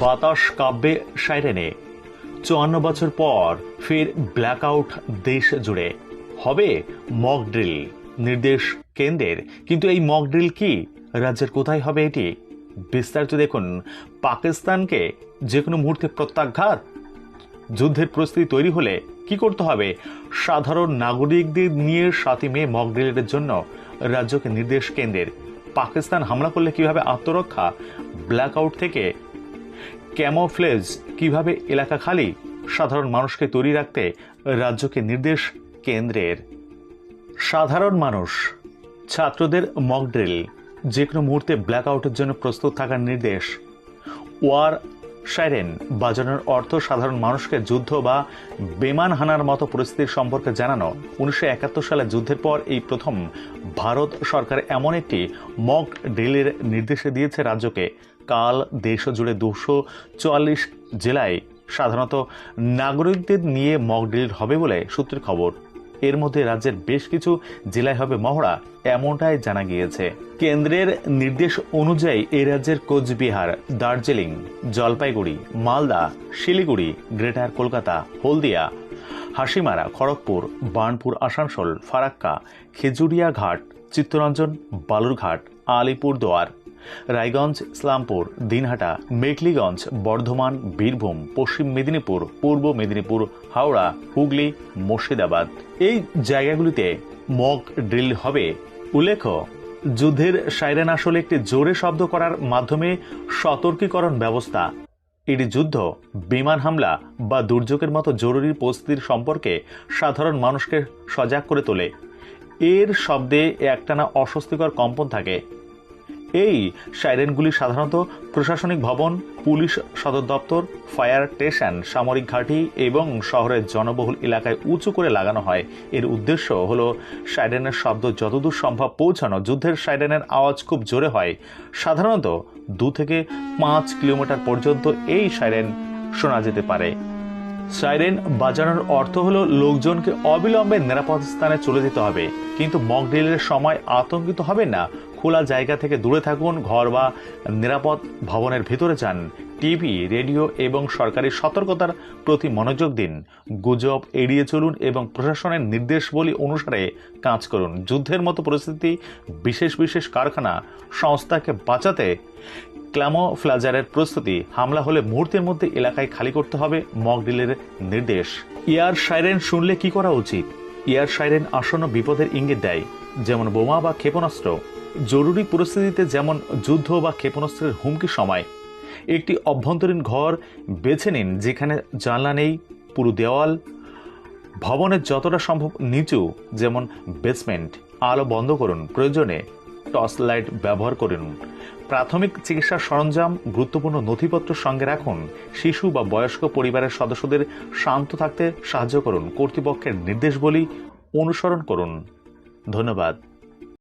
বাতাস কাব্যে সাইরেনে। চুয়ান্ন বছর পর ফের ব্ল্যাকআউট দেশ জুড়ে। হবে মক ড্রিল, নির্দেশ কেন্দ্রের। কিন্তু এই মক ড্রিল কি? রাজ্যের কোথায় হবে এটি? বিস্তারিত দেখুন। পাকিস্তানকে যে কোনো মুহূর্তে প্রত্যাঘাত? যুদ্ধের পরিস্থিতি তৈরি হলে কি করতে হবে? সাধারণ নাগরিকদের নিয়ে সাতই মে মক ড্রিলের জন্য রাজ্যকে নির্দেশ কেন্দ্রের। পাকিস্তান হামলা করলে কীভাবে আত্মরক্ষা? ব্ল্যাকআউট থেকে ক্যামোফ্লেজ কীভাবে এলাকা খালি? সাধারণ মানুষকে তৈরি রাখতে রাজ্যকে নির্দেশ কেন্দ্রের। সাধারণ মানুষ, ছাত্রদের মক ড্রিল যে কোনো মুহূর্তে ব্ল্যাকআউটের জন্য প্রস্তুত থাকার নির্দেশ। ওয়ার সাইরেন, বাজানোর অর্থ সাধারণ মানুষকে যুদ্ধ বা বিমান হানার মতো পরিস্থিতির সম্পর্কে জানানো। উনিশশো একাত্তর সালে যুদ্ধের পর এই প্রথম ভারত সরকার এমন একটি মক ড্রিলের নির্দেশে দিয়েছে রাজ্যকে। কাল দেশ জুড়ে দুশো চুয়াল্লিশ জেলায় সাধারণত নাগরিকদের নিয়ে মক ড্রিল হবে বলে সূত্রের খবর। এর মধ্যে রাজ্যের বেশ কিছু জেলায় হবে মহড়া, এমনটাই জানা গিয়েছে। কেন্দ্রের নির্দেশ অনুযায়ী এই রাজ্যের কোচবিহার, দার্জিলিং, জলপাইগুড়ি, মালদা, শিলিগুড়ি, গ্রেটার কলকাতা, হলদিয়া, হাসিমারা, খড়গপুর, বার্নপুর, আসানসোল, ফারাক্কা খেজুরিয়া ঘাট চিত্তরঞ্জন, বালুরঘাট, আলিপুরদুয়ার রায়গঞ্জ, ইসলামপুর, দিনহাটা মেঘলিগঞ্জ বর্ধমান, বীরভূম, পশ্চিম মেদিনীপুর, পূর্ব মেদিনীপুর, হাওড়া, হুগলি, মুর্শিদাবাদ। এই জায়গাগুলিতে মক ড্রিল হবে। উল্লেখ্য, যুদ্ধের সাইরেন আসলে একটি জোরে শব্দ করার মাধ্যমে সতর্কীকরণ ব্যবস্থা। এটি যুদ্ধ, বিমান হামলা বা দুর্যোগের মতো জরুরি পরিস্থিতির সম্পর্কে সাধারণ মানুষকে সজাগ করে তোলে। এর শব্দে একটানা অস্বস্তিকর কম্পন থাকে। এই সাইরেনগুলি সাধারণত প্রশাসনিক ভবন, পুলিশ সদর দপ্তর, ফায়ার স্টেশন, সামরিক ঘাঁটি এবং শহরের জনবহুল এলাকায় উঁচু করে লাগানো হয়। এর উদ্দেশ্য হলো সাইরেনের শব্দ যতদূর সম্ভব পৌঁছানো। যুদ্ধের সাইরেনের আওয়াজ খুব জোরে হয়। সাধারণত দু থেকে পাঁচ কিলোমিটার পর্যন্ত এই সাইরেন শোনা যেতে পারে। সাইরেন বাজানোর অর্থ হলো লোকজনকে অবিলম্বে নিরাপদ স্থানে চলে যেতে হবে। কিন্তু মক ড্রিলের সময় আতঙ্কিত হবে না। খোলা জায়গা থেকে দূরে থাকুন, ঘর বা নিরাপদ ভবনের ভেতরে যান। টিভি, রেডিও এবং সরকারি সতর্কতার প্রতি মনোযোগ দিন। গুজব এড়িয়ে চলুন এবং প্রশাসনের নির্দেশবলী অনুসারে কাজ করুন। যুদ্ধের মতো পরিস্থিতি, বিশেষ বিশেষ কারখানা, সংস্থাকে বাঁচাতে ক্ল্যামোফ্লাজারের প্রস্তুতি। হামলা হলে মুহূর্তের মধ্যে এলাকায় খালি করতে হবে মক ড্রিলের নির্দেশ। ইয়ার সাইরেন শুনলে কি করা উচিত? ইয়ার সাইরেন আসন্ন বিপদের ইঙ্গিত দেয়, যেমন বোমা বা ক্ষেপণাস্ত্র। জরুরি পরিস্থিতিতে যেমন যুদ্ধ বা ক্ষেপণাস্ত্রের হুমকি সময়, একটি অভ্যন্তরীণ ঘর বেছে নিন যেখানে জানলা নেই, পুরো দেওয়াল ভবনের যতটা সম্ভব নিচু, যেমন বেসমেন্ট আলো বন্ধ করুন, প্রয়োজনে টর্চ লাইট ব্যবহার করুন। প্রাথমিক চিকিৎসার সরঞ্জাম, গুরুত্বপূর্ণ নথিপত্র সঙ্গে রাখুন। শিশু বা বয়স্ক পরিবারের সদস্যদের শান্ত থাকতে সাহায্য করুন। কর্তৃপক্ষের নির্দেশবলী অনুসরণ করুন। ধন্যবাদ।